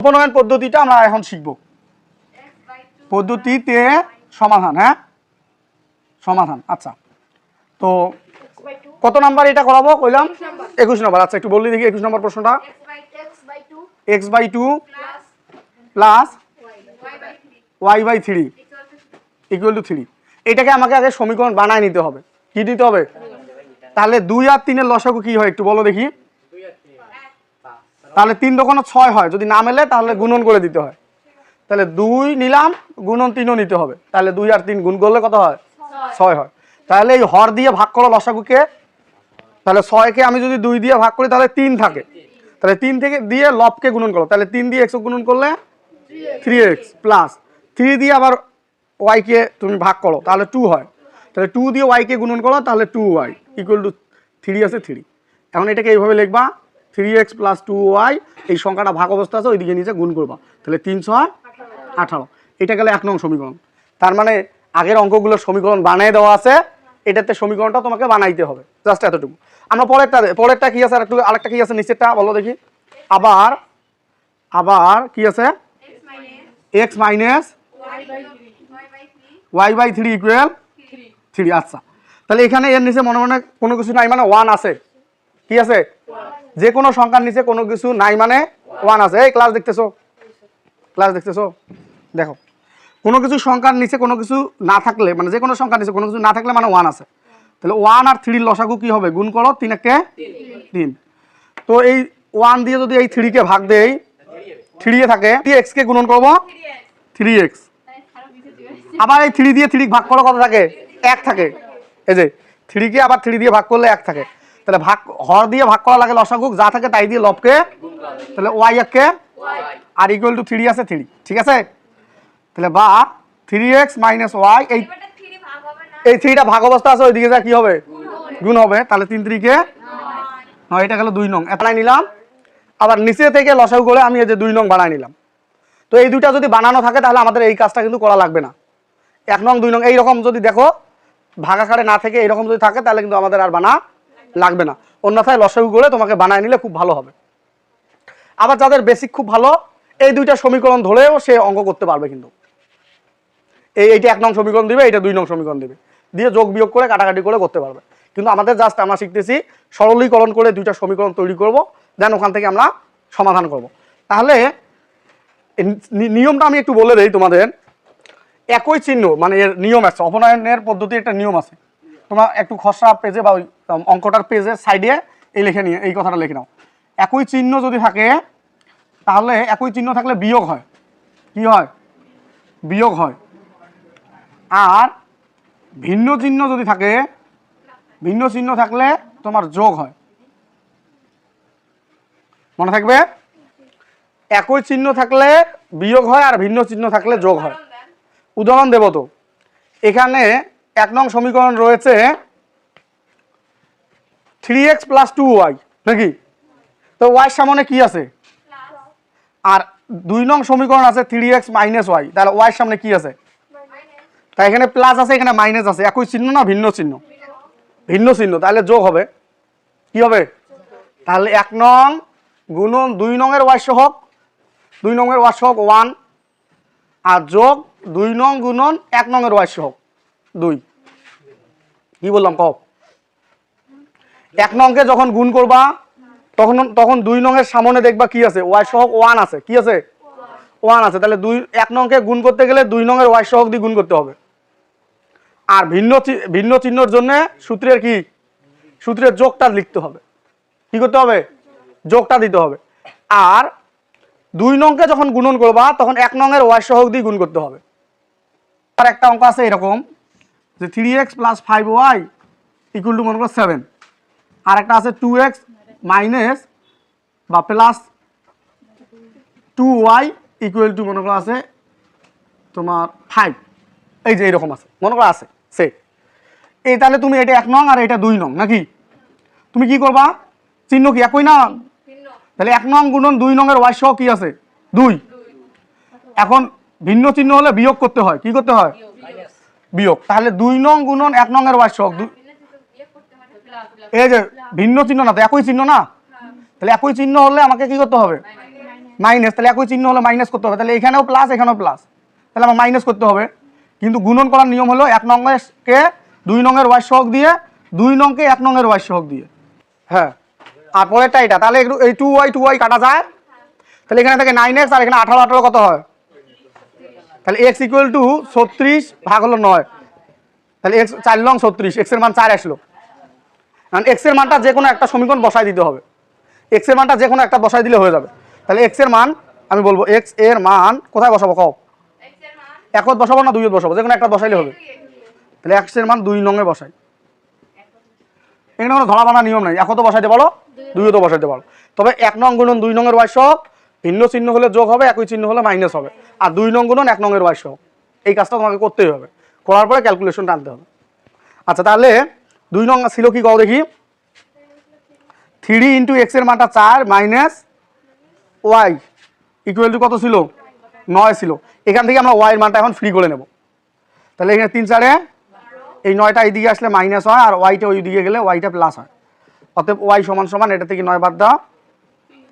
উপনয়ন পদ্ধতিটা আমরা এখন শিখব। পদ্ধতিতে সমাধান হ্যাঁ? সমাধান আচ্ছা। তো কত নাম্বার এটা করাবো কইলাম? একুশ নম্বর আচ্ছা একটু বললি দেখি একুশ নম্বর প্রশ্নটা। X by two plus y by three, equal to three. এটাকে আমাকে আগে সমীকরণ বানায় নিতে হবে। কি নিতে হবে? তাহলে দুই আর তিনের লসাগু কি হয় একটু বলো দেখি। তাহলে তিন দোকানে ছয় হয়। যদি না মেলে তাহলে গুণন করে দিতে হয়। তাহলে দুই নিলাম গুণন তিনও নিতে হবে। তাহলে দুই আর তিন গুণ করলে কত হয়? ছয়। হয়। তাহলে এই হর দিয়ে ভাগ করো লসাগুকে। তাহলে ছয়কে আমি যদি দুই দিয়ে ভাগ করি তাহলে তিন থাকে। তাহলে তিন থেকে দিয়ে লবকে গুণন করো। তাহলে তিন দিয়ে এক্স গুণন করলে থ্রি এক্স প্লাস থ্রি দিয়ে আবার ওয়াইকে তুমি ভাগ করো তাহলে টু হয়। তাহলে টু দিয়ে ওয়াইকে গুণন করো তাহলে two y equal to three আছে থ্রি এখন এটাকে এইভাবে লিখবা। Three x plus two y এই সংখ্যাটা ভাগ অবস্থা আছে, ওইদিকে নিচে গুণ করবা। তাহলে তিনশো ছয় আঠারো। এটা গেলে এক নং সমীকরণ। তার মানে আগের অঙ্কগুলোর সমীকরণ বানিয়ে দেওয়া আছে, এটাতে সমীকরণটা তোমাকে বানাইতে হবে জাস্ট এতটুকু। আমরা পরেরটা পরেরটা কি আছে? আর একটু আরেকটা কি আছে নিচেরটা, বলো দেখি। আবার আবার কি আছে? X minus y by three equal three আচ্ছা। তাহলে এখানে এর নিচে মনে মনে কোনো কিছু নাই মানে ওয়ান আছে। কি আছে? যে কোনো সংখ্যার নিচে কোনো কিছু নাই মানে ওয়ান আছে। এই ক্লাস দেখতেছো? ক্লাস দেখতেছো? দেখো। কোনো কিছু সংখ্যার নিচে কোনো কিছু না থাকলে মানে যে কোনো সংখ্যার নিচে কোনো কিছু না থাকলে মানে ওয়ান আছে। তাহলে ওয়ান আর থ্রির লসাগু কি হবে? গুণ করো, তিন একে তিন। তো এই ওয়ান দিয়ে যদি এই থ্রিকে ভাগ দেই থ্রি থাকে থ্রি এক্সকে গুণন করব? থ্রি এক্স আবার এই থ্রি দিয়ে থ্রি ভাগ করলে কত থাকে? এক থাকে। এই যে থ্রিকে আবার থ্রি দিয়ে ভাগ করলে এক থাকে। তাহলে ভাগ হর দিয়ে ভাগ করা লাগে লসাগুক যা থাকে তাই দিয়ে লবকে। তাহলে ওয়াই এককে আর ইকুয়াল টু থ্রি আছে থ্রি ঠিক আছে? তাহলে বা থ্রি এক্স মাইনাস ওয়াই এই এই থ্রিটা ভাগ অবস্থা আছে ওইদিকে যা কি হবে? গুণ হবে। তাহলে তিন তিরিকে নয়। এটা গেল দুই নং। এতলাই নিলাম। আবার নিচে থেকে লসাগু করে আমি এই যে দুই নং বানাই নিলাম। তো এই দুইটা যদি বানানো থাকে তাহলে আমাদের এই কাজটা কিন্তু করা লাগবে না। এক নং দুই নং এইরকম যদি দেখো ভাগাকারে না থেকে এরকম যদি থাকে তাহলে কিন্তু আমাদের আর বানা লাগবে না। অন্যথায় লসাগু করে তোমাকে বানায় নিলে খুব ভালো হবে। আবার যাদের বেসিক খুব ভালো, এই দুইটা সমীকরণ ধরেও সে অঙ্ক করতে পারবে কিন্তু। এই এইটা এক নং সমীকরণ দিবে, এইটা দুই নং সমীকরণ দিবে। দিয়ে যোগ বিয়োগ করে কাটাকাটি করে করতে পারবে। কিন্তু আমাদের জাস্ট আমরা শিখতেছি, সরলীকরণ করে দুইটা সমীকরণ তৈরি করব দেন ওখান থেকে আমরা সমাধান করব। তাহলে নিয়মটা আমি একটু বলে দেই তোমাদের। একই চিহ্ন মানে এর নিয়ম আছে, অপনয়নের পদ্ধতি একটা নিয়ম আছে। তোমরা একটু খসড়া পেজে বা ওই অঙ্কটার পেজের সাইডে এই লিখে নিয়ে, এই কথাটা লিখে নাও। একই চিহ্ন যদি থাকে, তাহলে একই চিহ্ন থাকলে বিয়োগ হয়। কি হয়? বিয়োগ হয়। আর ভিন্ন চিহ্ন যদি থাকে, ভিন্ন চিহ্ন থাকলে তোমার যোগ হয়। মনে থাকবে? একই চিহ্ন থাকলে বিয়োগ হয় আর ভিন্ন চিহ্ন থাকলে যোগ হয়। উদাহরণ দেব তো। এখানে এক নং সমীকরণ রয়েছে three x plus two y নাকি? তো ওয়াই সামনে কি আছে? আর দুই নং সমীকরণ আছে থ্রি এক্স মাইনাস ওয়াই তাহলে ওয়াই সামনে কি আছে? তাই এখানে প্লাস আছে, এখানে মাইনাস আছে, একই চিহ্ন না, ভিন্ন চিহ্ন? ভিন্ন চিহ্ন, তাহলে যোগ হবে। কি হবে? তাহলে এক নং গুণন দুই নংয়ের ওয়াই সহক দুই নংয়ের ওয়াই সহক ওয়ান আর যোগ দুই নং গুণন এক নংয়ের ওয়াই সহক দুই। কি বললাম, কও? এক নংকে যখন গুণ করবা, তখন তখন দুই নংয়ের সামনে দেখবা কি আছে? ওয়াই সহক ওয়ান আছে। কি আছে? ওয়ান আছে। তাহলে দুই, এক নংকে গুণ করতে গেলে দুই নংয়ের ওয়াই সহক দিয়ে গুণ করতে হবে। আর ভিন্ন ভিন্ন চিহ্নর জন্য সূত্রের কি? সূত্রের যোগটা লিখতে হবে। কি করতে হবে? যোগটা দিতে হবে। আর দুই নংকে যখন গুণন করবা, তখন এক নংয়ের ওয়াই সহক দিয়ে গুণ করতে হবে। আর একটা অঙ্ক আছে এরকম। যে three x plus five y equal to মনে করো সেভেন আর একটা আছে টু এক্স মাইনাস বা plus two y equal to মনে করো আছে তোমার ফাইভ এই যে এরকম আছে। মনে করো আছে। সে এই তাহলে তুমি এটা এক নং আর এটা দুই নং, নাকি? তুমি কি করবা? চিহ্ন কি একই না? তাহলে এক নং গুণন দুই নংয়ের ওয়াই সহ কি আছে? দুই। এখন ভিন্ন চিহ্ন হলে বিয়োগ করতে হয়। কি করতে হয়? বিয়োগ। তাহলে দুই নং গুণন এক নংয়ের ওয়াই সহ দুই এই যে, ভিন্ন চিহ্ন না, তো একই চিহ্ন না? তাহলে একই চিহ্ন হলে আমাকে কি করতে হবে? মাইনাস। তাহলে একই চিহ্ন হলে মাইনাস করতে হবে। তাহলে এখানেও প্লাস এখানেও প্লাস তাহলে আমার মাইনাস করতে হবে। কিন্তু গুণন করার নিয়ম হলো এক নঙ্গকে দুই নঙের ওয়াই সহগ দিয়ে, দুই নংকে এক নঙের ওয়াই সহগ দিয়ে। হ্যাঁ। আর পরেরটা এটা। তাহলে এই টু ওয়াই টু ওয়াই কাটা যায়। তাহলে এখানে থেকে নাইন এক্স আর এখানে আঠারো আঠারো কত হয়? তাহলে এক্স ইকুয়াল টু ছত্রিশ ভাগ হলো নয়। তাহলে এক্স চার লং ছত্রিশ এক্সের মান চার আসলো। কারণ এক্সের মানটা যে কোনো একটা সমীকরণ বসাই দিতে হবে। এক্সের মানটা যে কোনো একটা বসাই দিলে হয়ে যাবে। তাহলে এক্সের মান, আমি বলব এক্সের মান কোথায় বসাবো কও? একত বসাবো না দুইত বসাবো? যে কোনো একটা বসাইলে হবে। তাহলে এক্সের মান দুই নঙে বসাই। এখানে কোনো ধরা বানা নিয়ম নাই। একত বসাইতে পারো দুইও তো বসাইতে পারো। তবে এক নং গুণন দুই নঙের ওয়াই ভিন্ন চিহ্ন হলে যোগ হবে, একই চিহ্ন হলে মাইনাস হবে। আর দুই নং গুণন, এক নঙের সহ এই কাজটা তোমাকে করতেই হবে। করার পরে ক্যালকুলেশন টানতে হবে। আচ্ছা তাহলে দুই নং ছিল কি কও দেখি? থ্রি ইন্টু এক্সের মানটা চার মাইনাস ওয়াই ইকুয়াল টু কত ছিল? নয় ছিল। এখান থেকে আমরা ওয়াইয়ের মানটা এখন ফ্রি করে নেব। তাহলে এখানে তিন চারে এই নয়টা এইদিকে আসলে মাইনাস হয়, আর ওয়াইটা ওই দিকে গেলে ওয়াইটা প্লাস হয়। অতএব ওয়াই সমান সমান, এটা থেকে নয় বাদ দাও।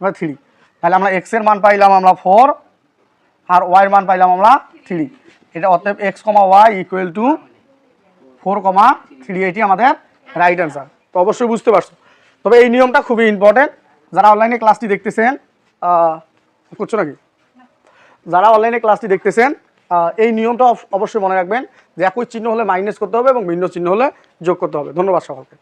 এবার থ্রি তাহলে আমরা এক্সের মান পাইলাম আমরা ফোর আর ওয়াইয়ের মান পাইলাম আমরা থ্রি এটা অতএব x comma y equal to four comma three এটি আমাদের রাইট অ্যান্সার তো অবশ্যই বুঝতে পারছ। তবে এই নিয়মটা খুবই ইম্পর্টেন্ট যারা অনলাইনে ক্লাসটি দেখতেছেন করছ নাকি? যারা অনলাইনে ক্লাসটি দেখতেছেন এই নিয়মটা অব- অবশ্যই মনে রাখবেন যে একই চিহ্ন হলে মাইনাস করতে হবে এবং ভিন্ন চিহ্ন হলে যোগ করতে হবে। ধন্যবাদ সকলকে।